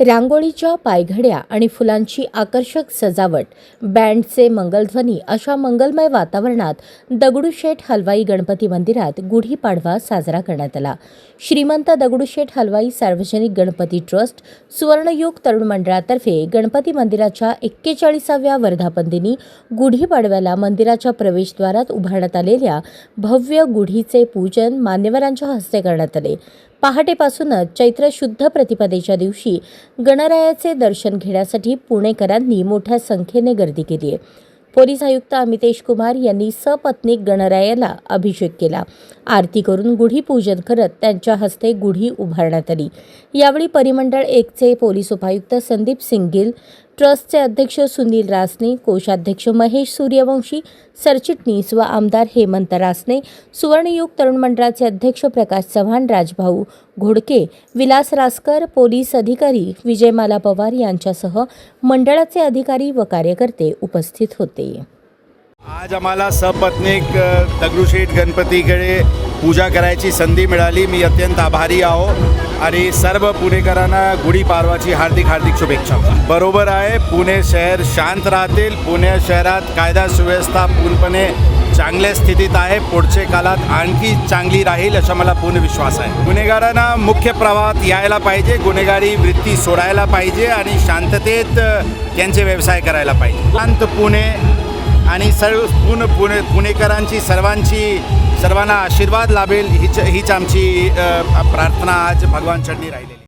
रांगोळीच्या पायघड्या आणि फुलांची आकर्षक सजावट बँडचे मंगलध्वनी अशा मंगलमय वातावरणात दगडूशेठ हलवाई गणपती मंदिरात गुढीपाडवा साजरा करण्यात आला. श्रीमंत दगडूशेठ हलवाई सार्वजनिक गणपती ट्रस्ट सुवर्णयुग तरुण मंडळातर्फे गणपती मंदिराच्या एक्केचाळीसाव्या वर्धापनदिनी गुढीपाडव्याला मंदिराच्या प्रवेशद्वारात उभारण्यात आलेल्या भव्य गुढीचे पूजन मान्यवरांच्या हस्ते करण्यात आले. पहाटेपासूनच चैत्र शुद्ध प्रतिपदेच्या दिवशी गणरायाचे दर्शन घेण्यासाठी पुणेकरांनी मोठ्या संख्येने गर्दी केली आहे. पोलीस आयुक्त अमितेश कुमार यांनी सपत्नीक गणरायाला अभिषेक केला. आरती करून गुढी पूजन करत त्यांच्या हस्ते गुढी उभारण्यात आली. यावेळी परिमंडळ एकचे पोलीस उपायुक्त संदीप सिंगील ट्रस्टचे अध्यक्ष सुनील रासने कोषाध्यक्ष महेश सूर्यवंशी सरचिटणीस व आमदार हेमंत रासने सुवर्णयुग तरुण मंडळाचे अध्यक्ष प्रकाश चव्हाण राजभाऊ घोडके विलास रासकर पोलीस अधिकारी विजयमाला पवार यांच्यासह मंडळाचे अधिकारी व कार्यकर्ते उपस्थित होते. आज आम्हाला सपत्नीक दगडूशेठ गणपतीकडे पूजा करायची संधी मिळाली. मी अत्यंत आभारी आहो आणि सर्व पुणेकरांना गुढीपाडवाची हार्दिक हार्दिक शुभेच्छा. बरोबर आहे पुणे शहर शांत राहतील. पुणे शहरात कायदा सुव्यवस्था पूर्णपणे चांगल्या स्थितीत आहे. पुढच्या काळात आणखी चांगली राहील असा मला पूर्ण विश्वास आहे. गुन्हेगारांना मुख्य प्रवाहात यायला पाहिजे. गुन्हेगारी वृत्ती सोडायला पाहिजे आणि शांततेत त्यांचे व्यवसाय करायला पाहिजे. शांत पुणे आणि सर्व पूर्ण पुणे पुणेकरांची सर्वांची सर्वांना आशीर्वाद लाभेल हीच हीच आमची प्रार्थना आज भगवान चढणी राहिली